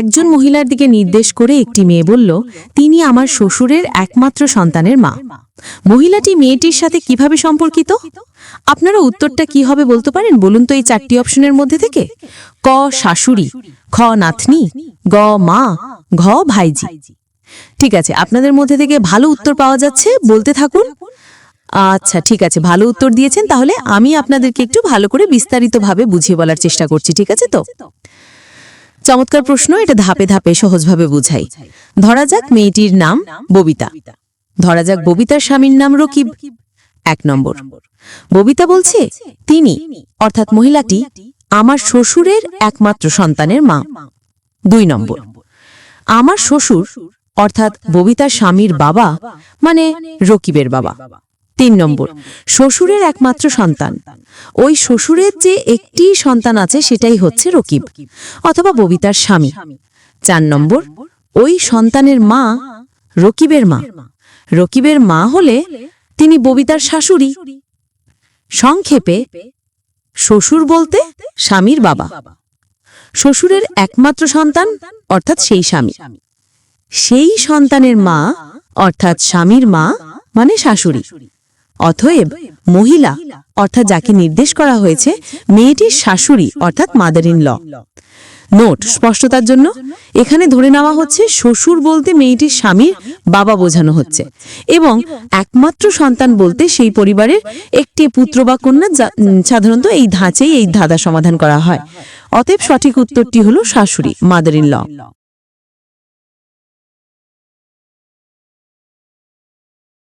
একজন মহিলার দিকে নির্দেশ করে একটি মেয়ে বলল, তিনি আমার শ্বশুরের একমাত্র সন্তানের মা। মহিলাটি মেয়েটির সাথে কীভাবে সম্পর্কিত? আপনারা উত্তরটা কি হবে বলতে পারেন? বলুন তো এই চারটি অপশনের মধ্যে থেকে। ক, শাশুড়ি, খ, নাতনি, গ, মা, ঘ, ভাইজি। ঠিক আছে, আপনাদের মধ্যে থেকে ভালো উত্তর পাওয়া যাচ্ছে, বলতে থাকুন। আচ্ছা ঠিক আছে, ভালো উত্তর দিয়েছেন, তাহলে আমি আপনাদেরকে একটু ভালো করে বিস্তারিতভাবে বুঝিয়ে বলার চেষ্টা করছি, ঠিক আছে তো? চমৎকার প্রশ্ন, এটা ধাপে ধাপে সহজভাবে বুঝাই। ধরা যাক মেয়েটির নাম ববিতা। ধরা যাক ববিতার স্বামীর নাম রকিব। এক নম্বর। ববিতা বলছে, তিনি, অর্থাৎ মহিলাটি, আমার শ্বশুরের একমাত্র সন্তানের মা। দুই নম্বর। আমার শ্বশুর, অর্থাৎ ববিতার স্বামীর বাবা মানে রকিবের বাবা। তিন নম্বর, শ্বশুরের একমাত্র সন্তান। ওই শ্বশুরের যে একটি সন্তান আছে সেটাই হচ্ছে রকিব অথবা ববিতার স্বামী। চার নম্বর, ওই সন্তানের মা রকিবের মা। রকিবের মা হলে তিনি ববিতার শাশুড়ি। সংক্ষেপে, শ্বশুর বলতে স্বামীর বাবা। শ্বশুরের একমাত্র সন্তান অর্থাৎ সেই স্বামী। সেই সন্তানের মা অর্থাৎ স্বামীর মা মানে শাশুড়ি। অতএব মহিলা, অর্থাৎ যাকে নির্দেশ করা হয়েছে, মেয়েটির শাশুড়ি, অর্থাৎ মাদার ইন ল নোট, স্পষ্টতার জন্য, এখানে ধরে নেওয়া হচ্ছে, শ্বশুর বলতে মেয়েটির স্বামীর বাবা বোঝানো হচ্ছে এবং একমাত্র সন্তান বলতে সেই পরিবারের একটি পুত্র বা কন্যা সাধারণত এই ধাঁচেই এই ধাঁধা সমাধান করা হয়। অতএব সঠিক উত্তরটি হলো শাশুড়ি মাদার ইন ল